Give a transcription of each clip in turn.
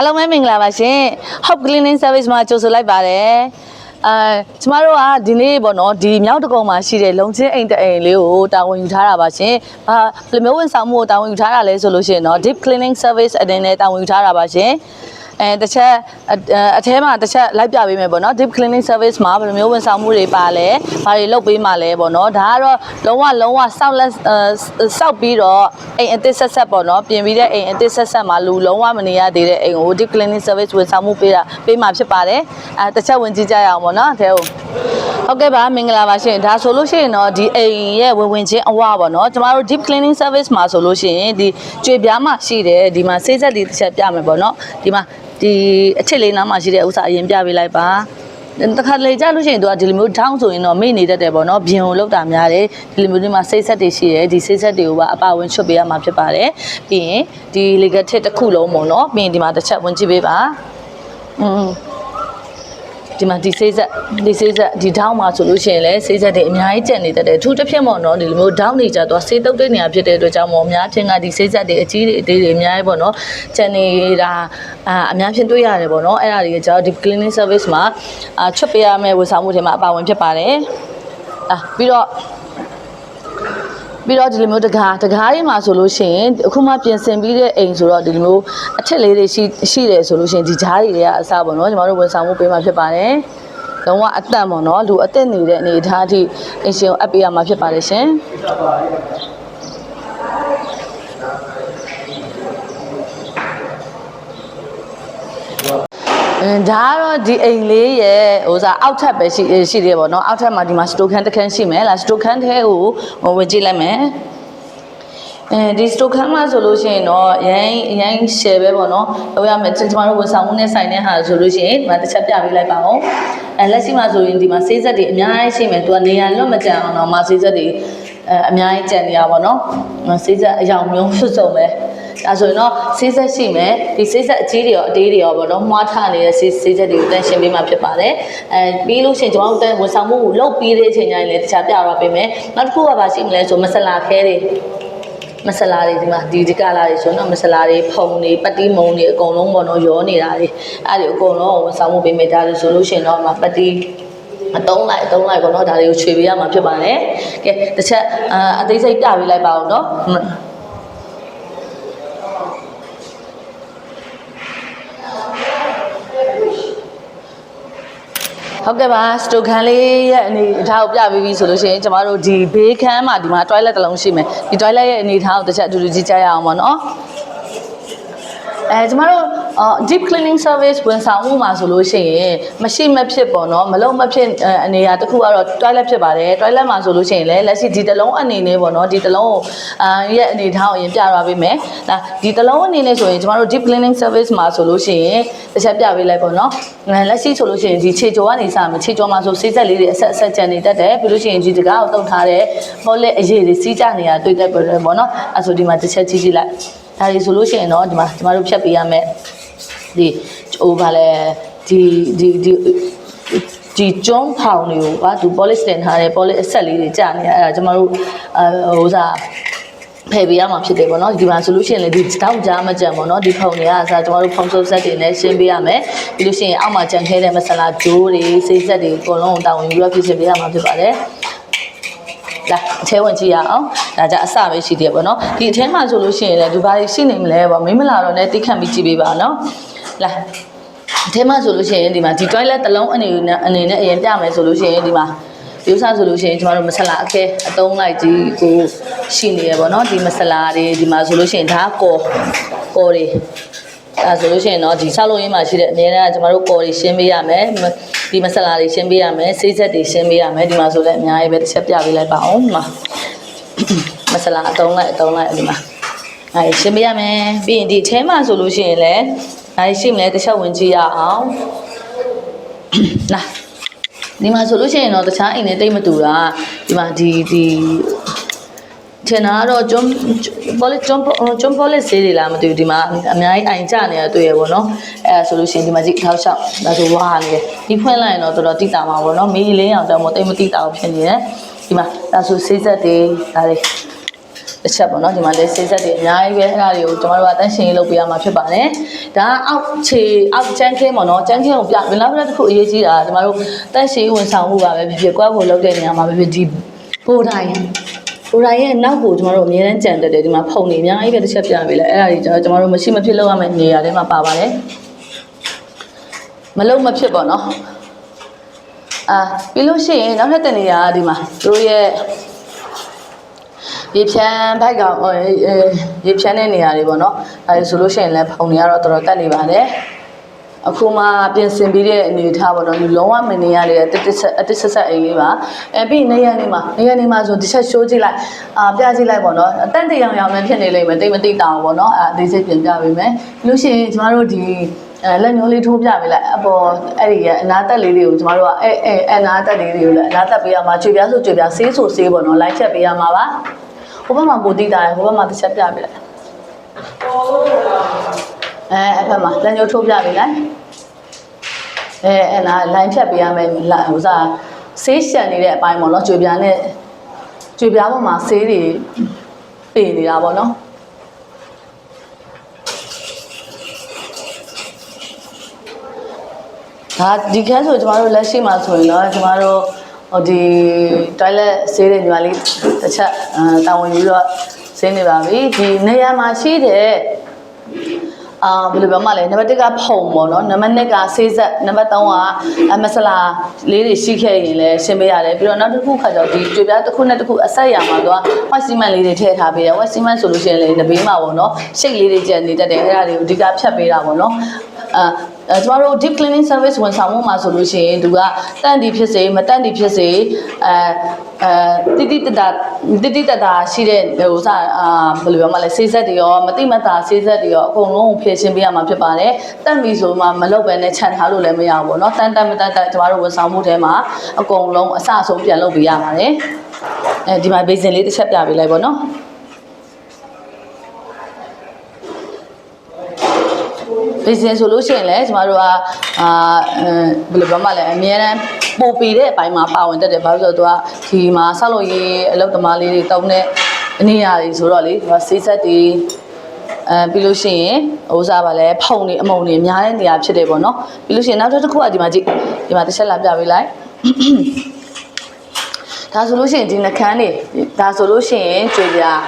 အားလုံးပဲမင်္ဂလာပါရှင် Hope Cleaning Service မှာကြိုဆိုလိုက်ပါတယ်အဲကျမတို့ကဒီနေ့ပေါ့နော်ဒီမြောက်တကုံမှာရှိတဲ့လုံချင်းအိမ်တအိမ်လေးကိုတာဝန်ယူထားတာပါရှင်ဘာဘယ်လိုမျိုးဝန်ဆောင်မှုကိုတာဝန်ယူထားတာလဲဆိုလို့ရှိရင်တော့ Deep Cleaning Service အနေနဲ့တာဝန်ယူထားတာပါရှင် အဲတစ်ချက်အအထဲမှာတစ်ချက်လိုက်ပြပေးမယ်ပေါ့နော် deep cleaning service မှာဘယ်လိုမျိုးဝန်ဆောင်မှုတွေပါလဲဘာတွေလုပ်ပေးမှာလဲပေါ့နော်ဒါကတော့လုံးဝလုံးဝစောက်လက်စောက်ပြီးတော့အိမ်အသစ်ဆက်ဆက်ပေါ့နော်ပြင်ပြီးတဲ့အိမ်အသစ်ဆက်ဆက်မှာလူလုံးဝမနေရသေးတဲ့အိမ်ကို deep cleaning service ဝန်ဆောင်မှုပေးတာပေးမှာဖြစ်ပါတယ်အဲတစ်ချက်ဝင်ကြည့်ကြရအောင်ပေါ့နော်အထဲကိုဟုတ်ကဲ့ပါမင်္ဂလာပါရှင်ဒါဆိုလို့ရှိရင်တော့ဒီအိမ်ရဲ့ဝင်ဝင်ချင်းအဝပေါ့နော်ကျမတို့ deep cleaning service မှာဆိုလို့ရှိရင်ဒီကြွေပြားမှာရှိတယ်ဒီမှာဆေးဆက်လေးတစ်ချက်ပြမယ်ပေါ့နော်ဒီမှာ ဒီအချစ်လေးနားမှာရှိတဲ့ဥစ္စာအရင်ပြပေးလိုက်ပါတခါလေကြာလို့ရှိရင်သူကဒီလိုမျိုး down ဆိုရင်တော့မေ့နေတတ်တယ်ပေါ့နော်ဘင်ကိုလောက်တာများတယ်ဒီလိုမျိုးဒီမှာစိတ်ဆက်တွေရှိတယ်ဒီစိတ်ဆက်တွေကိုပါအပဝင်ချွတ်ပေးရမှာဖြစ်ပါတယ်ပြီးရင်ဒီ legal tip တစ်ခုလုံးပေါ့နော်ပြီးရင်ဒီမှာတစ်ချက်ဝင်ကြည့်ပေးပါอืม ဒီမှာဒီဆေးဆက်ဒီဆေးဆက်ဒီထောင်းမှာဆိုလို့ရှိရင်လည်းဆေးဆက်တွေအများကြီးကျန်နေတတ်တယ်အထူးတစ်ဖြစ်ပေါ့နော်ဒီလိုမျိုးထောင်းနေကြတော့ဆေးတုပ်တဲ့နေရာဖြစ်တဲ့အတွက်ကြောင့်မို့အများဖြင့်ကဒီဆေးဆက်တွေအကြီးတွေအသေးတွေအများကြီးပေါ့နော်ကျန်နေတာအာအများဖြင့်တွေ့ရတယ်ပေါ့နော်အဲ့ဒါတွေကြောင့်ဒီ cleaning service မှာအာချွတ်ပေးရမယ့်ဝန်ဆောင်မှုတွေမှာအပါဝင်ဖြစ်ပါတယ်အာပြီးတော့ ပြီးတော့ဒီလိုမျိုးတကားတကားတွေမှာဆိုလို့ရှိရင်အခုမှပြင်ဆင်ပြီးတဲ့အိမ်ဆိုတော့ဒီလိုမျိုးအထက်လေးတွေရှိရှိတယ်ဆိုလို့ရှိရင်ဒီဂျားတွေကအစားပေါ့နော်ညီမတို့ဝန်ဆောင်မှုပေးမှာဖြစ်ပါတယ်။လုံးဝအသက်ပေါ့နော်လူအသက်နေတဲ့အနေအထားအထိအင်ရှင်ကိုအပ်ပေးရမှာဖြစ်ပါတယ်ရှင်။ ဒါကတော့ဒီအိမ်လေးရဲ့ဟိုစားအောက်ထပ်ပဲရှိရှိသေးတယ်ပေါ့နော်အောက်ထပ်မှာဒီမှာစတိုခန်းတစ်ခန်းရှိမယ်လားစတိုခန်းထဲကိုဟိုဝင်ကြည့်လိုက်မယ်အဲဒီစတိုခန်းမှာဆိုလို့ရှိရင်တော့အရင်အရင် share ပဲပေါ့နော်လောက်ရမယ်ကျွန်တော်တို့ဝန်ဆောင်မှုနဲ့ဆိုင်တဲ့ဟာဆိုလို့ရှိရင်ဒီမှာတစ်ချက်ပြပေးလိုက်ပါဦးအဲလက်ရှိမှာဆိုရင်ဒီမှာဆေးဆက်တွေအများကြီးရှိမယ်သူကနေရာလွတ်မကြံအောင်တော့မဆေးဆက်တွေအဲအများကြီးကြံနေရပါတော့ဆေးဆက်အယောင်မျိုးစွတ်စုံပဲ ဒါဆိုရင်တော့ဆေးဆက်ရှိမယ်ဒီဆေးဆက်အကြီးတွေရောအသေးတွေရောပေါ့နော်မွားထနေတဲ့ဆေးဆေးဆက်တွေကိုတန်ရှင်းပေးမှဖြစ်ပါတယ်အဲပြီးလို့ရှိရင်ကျွန်တော်တို့ဝန်ဆောင်မှုကိုလုပ်ပြီးတဲ့အချိန်ကျရင်လည်းတခြားပြတော့ပေးမယ်နောက်တစ်ခုကပါရှိမလဲဆိုမဆလာခဲတွေမဆလာတွေဒီမှာဒီဒီကလာတွေဆိုတော့မဆလာတွေဖုံတွေပတ်တီးမုံတွေအကုန်လုံးပေါ့နော်ရောနေတာတွေအဲ့ဒီအကုန်လုံးဝန်ဆောင်မှုပေးမယ်ဒါလို့ဆိုလို့ရှိရင်တော့ပတ်တီးအတုံးလိုက်အတုံးလိုက်ပေါ့နော်ဒါတွေကိုခြွေပေးရမှာဖြစ်ပါတယ်ကဲတစ်ချက်အာအသေးစိတ်ပြပေးလိုက်ပါဦးနော် ဟုတ်ကဲ့ပါစတိုခန်းလေးရဲ့အနေအထားကိုပြပေးပြီဆိုလို့ရှိရင်ကျမတို့ဒီဘေးခန်းမှာဒီမှာ toilet တစ်လုံးရှိမယ်ဒီ toilet ရဲ့အနေအထားကိုတစ်ချက်အတူတူကြည့်ကြရအောင်ပါနော်အဲကျမတို့ အော် deep cleaning service ဝန်ဆောင်မှုမှာဆိုလို့ရှိရင်မရှိမဖြစ်ပေါ့နော်မလုံးမဖြစ်အဲအနေအတစ်ခုကတော့ toilet ဖြစ်ပါတယ် toilet မှာဆိုလို့ရှိရင်လည်းလက်ရှိဒီတစ်လုံးအနေနဲ့ပေါ့နော်ဒီတစ်လုံးကိုအာရဲ့အနေအထားကိုအရင်ပြသွားပေးမယ်ဒါဒီတစ်လုံးအနေနဲ့ဆိုရင်ကျမတို့ deep cleaning service မှာဆိုလို့ရှိရင်တစ်ချက်ပြပေးလိုက်ပေါ့နော်အဲလက်ရှိဆိုလို့ရှိရင်ဒီခြေကြောကနေစမယ်ခြေကြောမှာဆိုဆေးဆက်လေးတွေအဆက်အဆက်ကျန်နေတတ်တယ်ပြီးလို့ရှိရင်ဒီတကားကိုတုတ်ထားတဲ့ဟောလက်အရေးတွေစီးကြနေရတွေ့တတ်ပါတယ်ပေါ့နော်အဲဆိုဒီမှာတစ်ချက်ကြည့်ကြည့်လိုက်ဒါတွေဆိုလို့ရှိရင်တော့ဒီမှာကျမတို့ဖြတ်ပေးရမယ် ဒီဟိုဗာလဲဒီဒီဒီဒီကျုံးဖောင်တွေကိုကသူ polish တင်ထားတဲ့ polish အဆက်လေးတွေကြာနေရအဲ့ဒါကျမတို့အဟိုစားဖယ်ပေးရမှာဖြစ်တယ်ပေါ့နော်ဒီမှာဆိုလို့ရှိရင်လည်းဒီတောက်ကြားမကြံပေါ့နော်ဒီဖုံတွေကအစားကျမတို့ဖုံစုပ်ဆက်တွေနဲ့ရှင်းပေးရမယ်ပြီးလို့ရှိရင်အောက်မှာကြံခဲတဲ့မဆလာဂျိုးတွေစိတ်ဆက်တွေအကုန်လုံးကိုတာဝန်ယူပြီးတော့ပြင်ဆင်ပေးရမှာဖြစ်ပါတယ်လာအထဲဝင်ကြည့်ရအောင်ဒါကြအစပဲရှိတယ်ပေါ့နော်ဒီအထဲမှာဆိုလို့ရှိရင်လည်းဒီဘာတွေရှိနေမလဲပေါ့မိမလာတော့လည်းတိခတ်ပြီးကြည့်ပေးပါနော် လာအထဲမှာဆိုလို့ရှိရင်ဒီမှာဒီ toilet တစ်လုံးအနေနဲ့အနေနဲ့အရင်ပြမယ်ဆိုလို့ရှိရင်ဒီမှာဒီဥစားဆိုလို့ရှိရင်ကျမတို့မဆလာအခဲအတုံးလိုက်ကြီးကိုရှိနေရပေါ့နော်ဒီမဆလာတွေဒီမှာဆိုလို့ရှိရင်ဒါကော်ကော်တွေအဲဆိုလို့ရှိရင်တော့ဒီဆောက်လို့ရင်းမှာရှိတဲ့အများအားကျမတို့ကော်တွေရှင်းပေးရမယ်ဒီမဆလာတွေရှင်းပေးရမယ်ဆေးဆက်တွေရှင်းပေးရမယ်ဒီမှာဆိုလည်းအများကြီးပဲတစ်ချက်ပြပေးလိုက်ပါအောင်ဒီမှာမဆလာအတုံးလိုက်အတုံးလိုက်ဒီမှာအဲရှင်းပေးရမယ်ပြီးရင်ဒီအထဲမှာဆိုလို့ရှိရင်လည်း အဲရှိမလဲတစ်ချက်ဝင်ကြည့်ရအောင်လာဒီမှာဆိုလို့ရှိရင်တော့တခြားအိမ်နဲ့တိတ်မတူတာဒီမှာဒီဒီထင်တာကတော့ကျွန်းပေါ်လက်ကျွန်းကျွန်းပေါ်လက်ဆေးတွေလားမသိဘူးဒီမှာအများကြီးအိမ်ကျနေတာတွေ့ရပေါ့နော်အဲဒါဆိုလို့ရှိရင်ဒီမှာကြည့်ထောက်လျှောက်ဒါဆိုဝါနေတယ်ဒီဖွင့်လိုက်ရင်တော့တော်တော်တိတာမှာပေါ့နော်မီးလင်းအောင်တော့မတိတ်မတိတာအောင်ဖြစ်နေတယ်ဒီမှာဒါဆိုဆေးဆက်တွေဒါတွေ တစ်ချက်ပေါ့နော်ဒီမှာလည်းဆေးဆက်တွေအများကြီးပဲအဲ့ဒါတွေကိုကျမတို့ကတန်းရှင်ရေးလုပ်ပေးရမှာဖြစ်ပါတယ်ဒါကအောက်ခြေအောက်ချမ်းခင်းပေါ့နော်ချမ်းခင်းကိုပြမလားပြတစ်ခုအရေးကြီးတာကျမတို့တန်းရှင်ရေးဝန်ဆောင်မှုပါပဲဖြစ်ဖြစ်ကွက်ဖို့လုပ်တဲ့နေရာမှာပဲဖြစ်ဒီပိုတိုင်းပိုတိုင်းရဲ့နောက်ကိုကျမတို့အများအားကြံတက်တယ်ဒီမှာဖုန်နေအများကြီးပဲတစ်ချက်ပြပေးလိုက်အဲ့ဒါတွေကျမတို့မရှိမဖြစ်လုပ်ရမယ့်နေရာတွေမှာပါပါတယ်မလုံးမဖြစ်ပေါ့နော်အာပြီးလို့ရှိရင်နောက်ထပ်တဲ့နေရာကဒီမှာတို့ရဲ့ ရေဖြန်းဘိုက်ကောင်ဟိုအဲရေဖြန်းတဲ့နေရာတွေပေါ့နော်ဒါဆိုလို့ရှိရင်လည်းဖုန်တွေကတော့တော်တော်တက်နေပါတယ်အခုမှပြင်ဆင်ပြီးတဲ့အနေအထားပေါ့နော်ဒီလုံးဝမနေရလေအတစ်တစ်ဆက်အတစ်ဆက်ဆက်အိမ်လေးပါအဲပြီးနေရနေမှာနေရနေမှာဆိုတစ်ချက်ရှိုးကြည့်လိုက်အာပြကြည့်လိုက်ပေါ့နော်အတန့်တရောင်ရောင်လည်းဖြစ်နေလိမ့်မယ်တိတ်မတိတ်တောင်ပေါ့နော်အဲအသေးစိတ်ပြင်ပြပေးမယ်ပြီးလို့ရှိရင်ကျမတို့ဒီအဲလက်ညှိုးလေးထိုးပြပေးလိုက်အပေါ်အဲ့ဒီကအနာတက်လေးတွေကိုကျမတို့ကအဲအဲအနာတက်လေးတွေကိုလည်းအနာတက်ပေးရမှာကြွေပြားဆိုကြွေပြားဆေးဆိုဆေးပေါ့နော်လိုက်ချက်ပေးရမှာပါ ဟိုဘက်မှာပိုတိတာရယ်ဟိုဘက်မှာတစ်ချက်ပြပေးလိုက်အဲအဲ့ဘက်မှာလက်ညှိုးထိုးပြပေးလိုက်အဲအဲ့လား line ဖြတ်ပေးရမယ်လာဟိုစားဆေးရှန်နေတဲ့အပိုင်းပေါ့နော်ကြွေပြားနဲ့ကြွေပြားပေါ်မှာဆေးတွေပေနေတာပေါ့နော်ဒါဒီခန်းဆိုကျမတို့လက်ရှိမှာဆိုရင်တော့ကျမတို့ ဟိုဒီ toilet ဆေးတဲ့ညီမလေးတစ်ချက်အာတာဝန်ယူတော့ဆေးနေပါပြီဒီနေရာမှာရှိတဲ့အာဘယ်လိုပြောမလဲနံပါတ်1ကဖုံပေါ့နော်နံပါတ်2ကဆေးဆက်နံပါတ်3ကအမဆလာလေးတွေရှိခဲ့ရင်လည်းရှင်းပေးရတယ်ပြီးတော့နောက်တစ်ခုခါကျတော့ဒီကြွေပြားတစ်ခုနဲ့တစ်ခုအဆက်ရမှာတော့ဝက်စီမန်လေးတွေထည့်ထားပေးတယ်ဝက်စီမန်ဆိုလို့ရှိရင်လည်းတပေးမှာပေါ့နော်ရှိတ်လေးတွေကျန်နေတတ်တယ်အဲ့ဒါတွေကိုအဓိကဖြတ်ပေးတာပေါ့နော်အာအဲ ကျမတို့ deep cleaning service ဝန်ဆောင်မှုမှာဆိုလို့ရှိရင်သူကတန့်တီဖြစ်စေမတန့်တီဖြစ်စေအဲအဲတိတိတတာတိတိတတာရှိတဲ့ဟိုစားအာဘယ်လိုပြောမလဲဆေးဆက်တွေရောမတိမတာဆေးဆက်တွေရောအကုန်လုံးဖြည့်ရှင်းပေးရမှာဖြစ်ပါတယ်တန့်ပြီဆိုမှမလုပ်ဘဲနဲ့ခြံထားလို့လည်းမရဘူးပေါ့နော်တန့်တက်မတန့်တက်ကျမတို့ဝန်ဆောင်မှုထဲမှာအကုန်လုံးအစအဆုံးပြန်လုပ်ပေးရပါတယ်အဲဒီမှာဘေးစင်လေးတစ်ချက်ပြပေးလိုက်ပေါ့နော် business ဆိုလို့ရှိရင်လည်းကျမတို့ကအာအဲဘယ်လိုပြောမှလဲအများအားပို့ပေးတဲ့အပိုင်းမှာပါဝင်တတ်တယ်ဘာလို့လဲဆိုတော့သူကဒီမှာဆောက်လို့ရေးအလုပ်သမားလေးတွေတောင်းတဲ့အနေအရာတွေဆိုတော့လေဒီမှာဆေးဆက်တွေအဲပြီးလို့ရှိရင်ဥစားပါလဲဖုံနေအမုံနေအများတဲ့နေရာဖြစ်တယ်ပေါ့နော်ပြီးလို့ရှိရင်နောက်တစ်ခုကဒီမှာကြည့်ဒီမှာတစ်ချက်လာပြပေးလိုက်ဒါဆိုလို့ရှိရင်ဒီနှကန်းနေဒါဆိုလို့ရှိရင်ကြွေပြား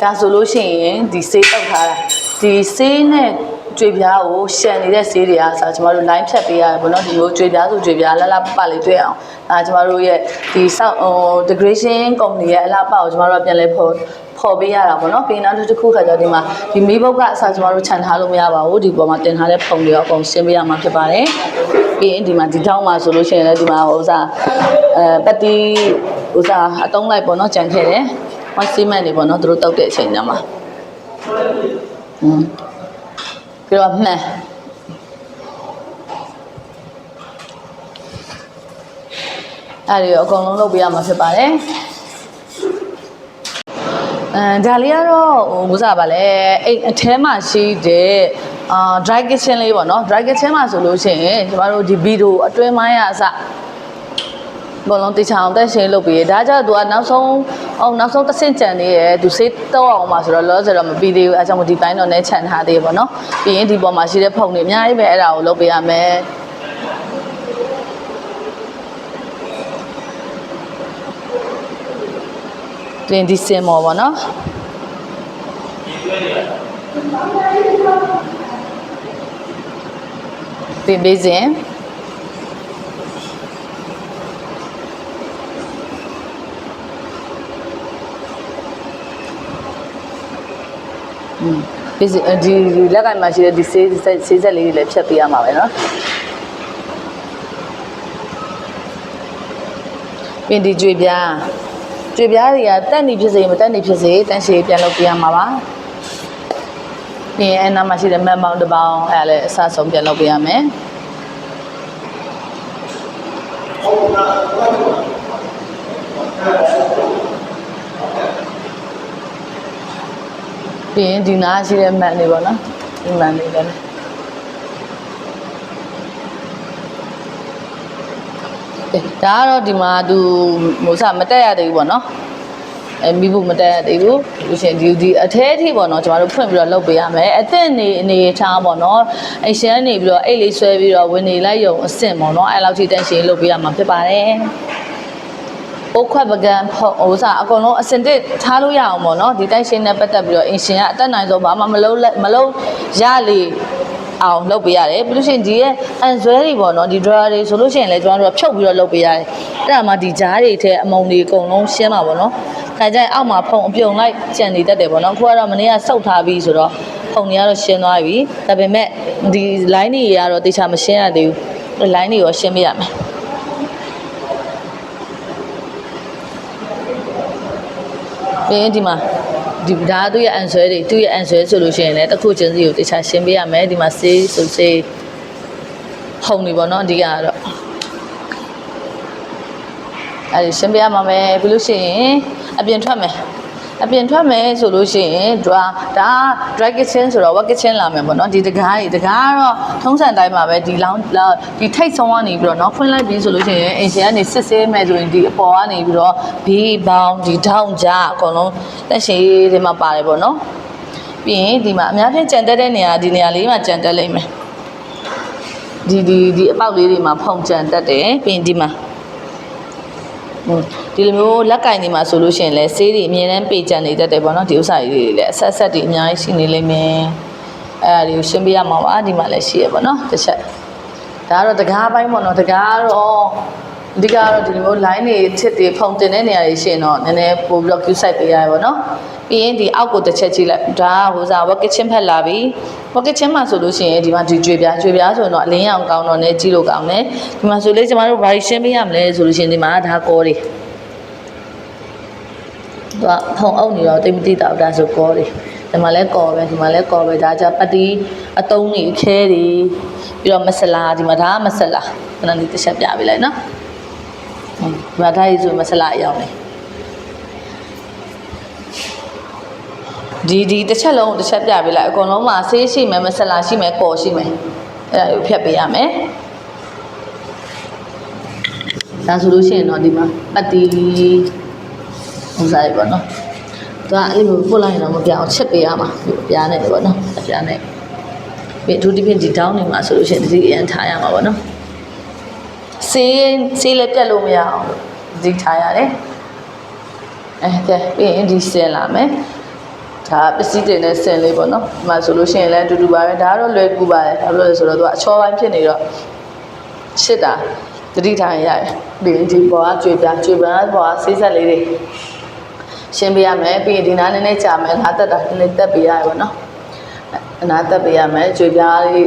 ဒါဆိုလို့ရှိရင်ဒီဆေးတောက်ထားတာဒီဆေးနဲ့ ကြွေပြားကိုရှန်နေတဲ့ဆေးတွေကဆိုကျမတို့ line ဖြတ်ပေးရတယ်ပေါ့နော်ဒီလိုကြွေပြားဆိုကြွေပြားလှလှပပလေးတွေ့အောင်ဒါကျမတို့ရဲ့ဒီစောက်ဟို degradation company ရဲ့အလှပကိုကျမတို့ကပြန်လဲဖော်ဖော်ပေးရတာပေါ့နော်ပြီးနောက်တစ်ခုခါကျတော့ဒီမှာဒီမေးဘုတ်ကအစားကျမတို့ခြံထားလို့မရပါဘူးဒီပေါ်မှာတင်ထားတဲ့ပုံတွေရောအကုန်ရှင်းပေးရမှာဖြစ်ပါတယ်ပြီးရင်ဒီမှာဒီတောင်းမှာဆိုလို့ရှိရင်လည်းဒီမှာဟိုဥစားအဲပတ်တီဥစားအတုံးလိုက်ပေါ့နော်ကြံခဲ့တယ်ဟောစီမန်တွေပေါ့နော်သူတို့တောက်တဲ့အချိန်ညမှာอืม ပြီးတော့မှန်အဲ့ဒီအကုန်လုံးလုပ်ပေးရမှာဖြစ်ပါတယ်အဲဒါလေးကတော့ဟိုမစားပါလဲအိမ်အထဲမှာရှိတဲ့အာ dry kitchen လေးပေါ့နော် dry kitchen မှာဆိုလို့ရှိရင်ကျမတို့ဒီဗီဒီယိုအတွင်းမိုင်းရအစဘောလုံးတေချာအောင်တက်ရှင်လုပ်ပြီးဒါကြောင့်သူကနောက်ဆုံး အောင်နောက်ဆုံးတစ်ဆင့်ကြံနေရယ်သူစေးတော့အောင်မှာဆိုတော့လောဆယ်တော့မပြီးသေးဘူးအဲကြောင့်မို့ဒီပိုင်းတော့လည်းခြံထားသေးပေါ့နော်ပြီးရင်ဒီပေါ်မှာရှိတဲ့ဖုန်တွေအများကြီးပဲအဲ့ဒါကိုလုပ်ပေးရမယ်ပြင်ဒီစင်မော်ပေါ့နော်ပြင်ပေးစဉ် ဒီဒီလက်ကင်မှာရှိတဲ့ဒီဆေးဆေးဆက်လေးတွေလည်းဖြတ်ပေးရမှာပဲเนาะပြင်ဒီကြွေပြားကြွေပြားတွေကတက်နေဖြစ်စေမတက်နေဖြစ်စေတန်းရှည်ပြန်လုပ်ပေးရမှာပါပြင်အနားမှာရှိတဲ့မက်မောင်တစ်ပေါင်းအဲဒါလည်းအစဆုံးပြန်လုပ်ပေးရမယ်ပြီး ရင်ဒီနားရှိတဲ့မန်တွေပေါ့နော်ဒီမန်တွေလည်းကဲဒါကတော့ဒီမှာသူဟိုစမတက်ရသေးဘူးပေါ့နော်အဲမိဖို့မတက်ရသေးဘူးလို့ရှရင်ဒီဒီအထဲအထိပေါ့နော်ကျမတို့ဖွင့်ပြီးတော့လုပ်ပေးရမယ်အသက်နေအနေထားပေါ့နော်အရှင်ကနေပြီးတော့အိတ်လေးဆွဲပြီးတော့ဝင်နေလိုက်ရုံအဆင့်ပေါ့နော်အဲလောက်ထိတန့်ရှင်းလုပ်ပေးရမှာဖြစ်ပါတယ် အိုးခွက်ပကံဖုံဟိုစားအကုန်လုံးအစင်တစ်ထားလို့ရအောင်ပေါ့နော်ဒီတိုက်ရှင်းနဲ့ပတ်သက်ပြီးတော့အင်ရှင်ကအတက်နိုင်ဆုံးဘာမှမလုပ်လက်မလုပ်ရလေအောင်လုပ်ပေးရတယ်ပြီးလို့ရှိရင်ဒီရဲ့အန်ဇွဲတွေပေါ့နော်ဒီ drawer တွေဆိုလို့ရှိရင်လည်းကျွန်တော်တို့ကဖြုတ်ပြီးတော့လုပ်ပေးရတယ်အဲ့ဒါမှဒီဂျားတွေထဲအမုံတွေအကုန်လုံးရှင်းပါပေါ့နော်ခါကျရင်အောက်မှာဖုံအပြုံလိုက်ကြံနေတတ်တယ်ပေါ့နော်အခုကတော့မနေ့ကစောက်ထားပြီးဆိုတော့ဖုံတွေကတော့ရှင်းသွားပြီဒါပေမဲ့ဒီ line တွေကတော့တေချာမရှင်းရသေးဘူး line တွေရောရှင်းပြရမယ်ပြီး ရင်ဒီမှာဒီဒါကသူ့ရဲ့ answer တွေသူ့ရဲ့ answer ဆိုလို့ရှိရင်လည်းတစ်ခုချင်းစီကိုတေချာရှင်းပေးရမယ်ဒီမှာ say ဆို say ဟုံနေပေါ့နော်အဓိကကတော့အဲဒီရှင်းပြရမှာမယ်ပြီးလို့ရှိရင်အပြင်ထွက်မယ် အပြင်ထွက်မယ်ဆိုလို့ရှိရင် dry ဒါ dry kitchen ဆိုတော့ wet kitchen လာမယ်ပေါ့နော်ဒီတကားတွေတကားကတော့ထုံးစံတိုင်းမှာပဲဒီလောင်းဒီထိတ်ဆုံးကနေပြီးတော့เนาะဖွင့်လိုက်ပြီးဆိုလို့ရှိရင်အင်ရှင်ကနေစစ်ဆေးမယ်ဆိုရင်ဒီအပေါ်ကနေပြီးတော့ဘေးပေါင်းဒီထောင်ကြအကုန်လုံးတက်ရှိတွေမှာပါတယ်ပေါ့နော်ပြီးရင်ဒီမှာအများဖြင့်ကြံတက်တဲ့နေရာဒီနေရာလေးမှာကြံတက်လိမ့်မယ်ဒီဒီဒီအပေါက်လေးတွေမှာဖုံကြံတက်တယ်ပြီးရင်ဒီမှာဟွန်း ဒီလိုမျိုးလက်ကင်တွေမှာဆိုလို့ရှိရင်လည်းဆေးတွေအမြဲတမ်းပေကြံနေတတ်တယ်ပေါ့နော်ဒီဥစ္စာတွေလည်းအဆက်ဆက်တွေအများကြီးရှိနေလိမ့်မယ်အဲ့ဒါတွေကိုရှင်းပြရမှာပါဒီမှာလည်းရှိရပေါ့နော်တစ်ချက်ဒါကတော့တကားပိုင်းပေါ့နော်တကားကတော့အဓိကကတော့ဒီလိုမျိုး line တွေထစ်တွေဖုံတင်တဲ့နေရာတွေရှိရင်တော့နည်းနည်းပို့ပြီးတော့ queue site ပေးရတယ်ပေါ့နော်ပြီးရင်ဒီအောက်ကိုတစ်ချက်ကြည့်လိုက်ဒါကဟိုစား work kitchen ဖက်လာပြီ work kitchen မှာဆိုလို့ရှိရင်ဒီမှာဒီကြွေပြားကြွေပြားဆိုတော့အလင်းရောင်ကောင်းတော့ねကြည့်လို့ကောင်းတယ်ဒီမှာဆိုလေကျမတို့ဘာရှင်းပေးရမလဲဆိုလို့ရှိရင်ဒီမှာဒါကောတွေ သူကဖုံအုပ်နေတော့တိတ်မတိတော့ဒါဆိုကောတယ်ဒီမှာလဲကောပဲဒီမှာလဲကောပဲဒါကြပတ်တီးအတုံးတွေခဲတွေပြီးတော့မဆလာဒီမှာဒါကမဆလာခဏလေးတစ်ချက်ပြပေးလိုက်နော်ဟွန်းဒီမှာဒါကြီးဆိုမဆလာအရောင်လေဒီဒီတစ်ချက်လုံးကိုတစ်ချက်ပြပေးလိုက်အကုန်လုံးမှာဆေးရှိမယ်မဆလာရှိမယ်ကော်ရှိမယ်အဲ့ဒါကိုဖြတ်ပေးရမယ်ဒါဆိုလို့ရှိရင်တော့ဒီမှာပတ် တီးဟိုစားရပါတော့။သူကအဲ့လိုပို့လိုက်ရင်တော့မပြအောင်ချက်ပေးရမှာဒီအပြားနဲ့ပေါ့နော်။အပြားနဲ့ပြီးအထူးသဖြင့်ဒီတောင်းနေမှာဆိုလို့ရှိရင်ဒီအရင်ထားရမှာပေါ့နော်။ဆေးဆေးလည်းပြတ်လို့မရအောင်လို့ဒီထားရတယ်။အဲကဲပြီးရင်ဒီဆင်လာမယ်။ဒါပစ္စည်းတွေနဲ့ဆင်လေးပေါ့နော်။ဒီမှာဆိုလို့ရှိရင်လည်းအတူတူပါပဲ။ဒါကတော့လွယ်ကူပါတယ်။ဘာလို့လဲဆိုတော့သူကအချောပိုင်းဖြစ်နေတော့ချစ်တာတတိထားရရတယ်။ပြီးရင်ဒီပေါ်ကကြွေပြားကြွေပြားပေါ်ကဆေးဆက်လေးတွေ ရှင်းပေးရမယ်ပြီးရင်ဒီနားနည်းနည်းကြာမယ်နားတက်တာနည်းနည်းတက်ပေးရရပါတော့အနားတက်ပေးရမယ်ကြွေပြားလေး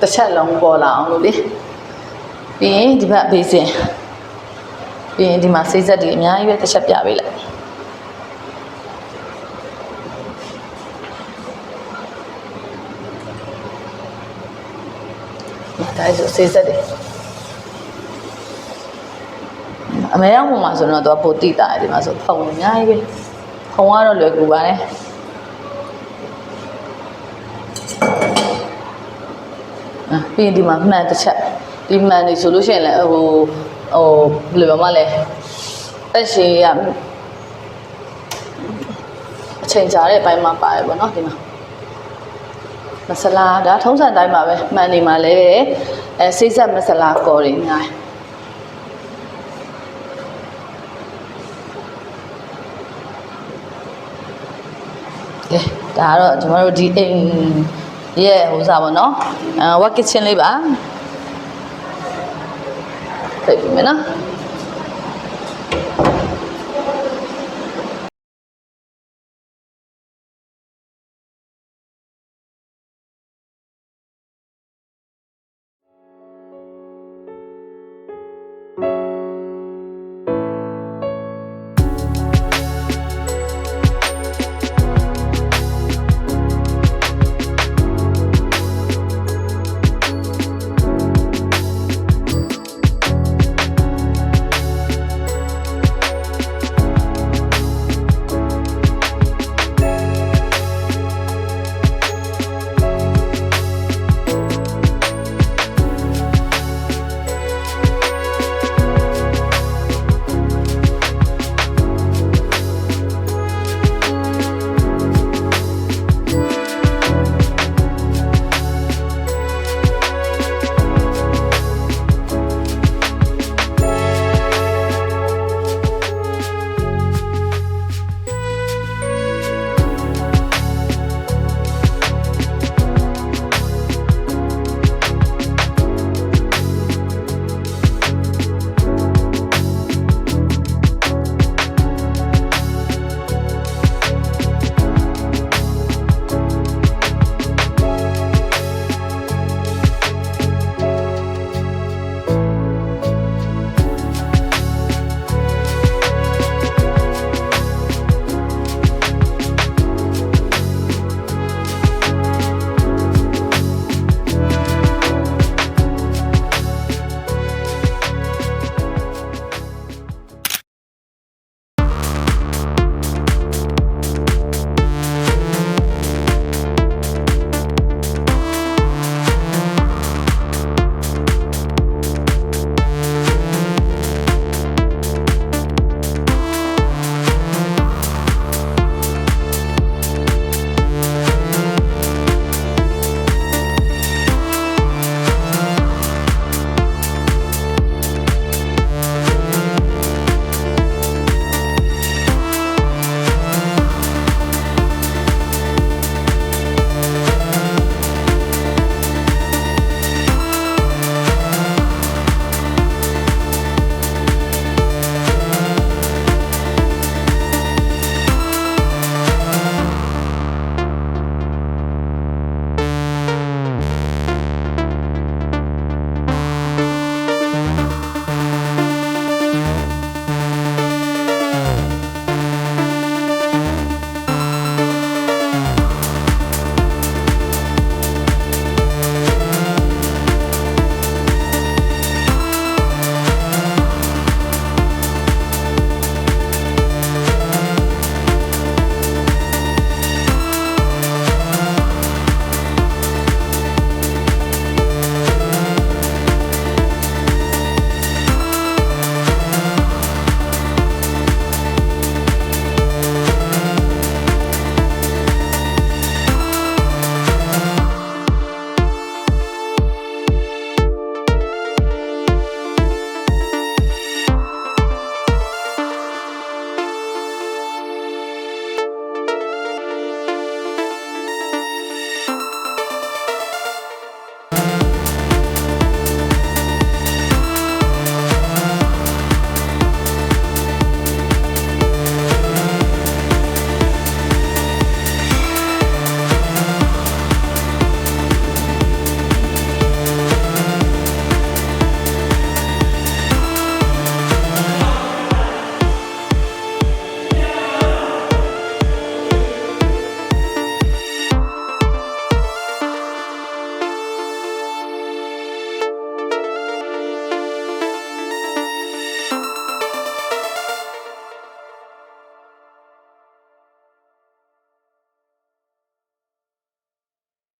တစ်ချက်လုံးပေါ်လာအောင်လို့လေပြီးရင်ဒီဘက်ဘေးစင်ပြီးရင်ဒီမှာဆေးဆက်တွေအများကြီးပဲတစ်ချက်ပြပေးလိုက်ဒါဆိုဆေးဆက်တွေအမေရောက်ပုံမှာဆိုတော့သူကပိုတိတာတယ်ဒီမှာဆိုဖုံအများကြီးပဲ ဖုံကတော့လွယ်ကူပါတယ်အာပြီးရင်ဒီမှာမှန်တစ်ချက်ဒီမှန်နေဆိုလို့ရှိရင်လည်းဟိုဟိုဘယ်လိုပြောမလဲတက်ရှိရအချိန်ကြာတဲ့အပိုင်းမှာပါတယ်ပေါ့နော်ဒီမှာမဆလာဒါထုံးစံတိုင်းပါပဲမှန်နေမှာလဲအဲစိတ်ဆက်မဆလာကော်တွေအများကြီးကဲ ဒါကတော့ကျွန်တော်တို့ဒီအိမ်ရဲ့ဟိုစားပါနော်အဲ work kitchen လေးပါပြပြီမယ်နော်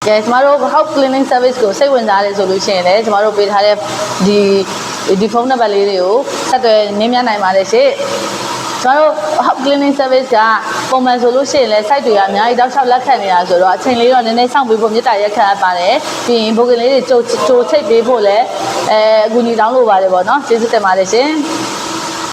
ကဲကျမတို့ house cleaning service ကိုစိတ်ဝင်စားတယ်ဆိုလို့ရှိရင်လည်းကျမတို့ပေးထားတဲ့ဒီဒီဖုန်းနံပါတ်လေးတွေကိုဆက်သွယ်နင်းမြနိုင်ပါတယ်ရှင့်ကျွန်တော်တို့ house cleaning service ကပုံမှန်ဆိုလို့ရှိရင်လည်း site တွေကအများကြီးတောက်လျှောက်လက်ခံနေတာဆိုတော့အချိန်လေးတော့နည်းနည်းစောင့်ပေးဖို့မြတ်တာရက်ခံရပါတယ်ပြီးရင်ဘိုကင်လေးတွေကြိုကြိုချိတ်ပေးဖို့လည်းအဲအကူအညီတောင်းလိုပါတယ်ပေါ့နော်ကျေးဇူးတင်ပါတယ်ရှင်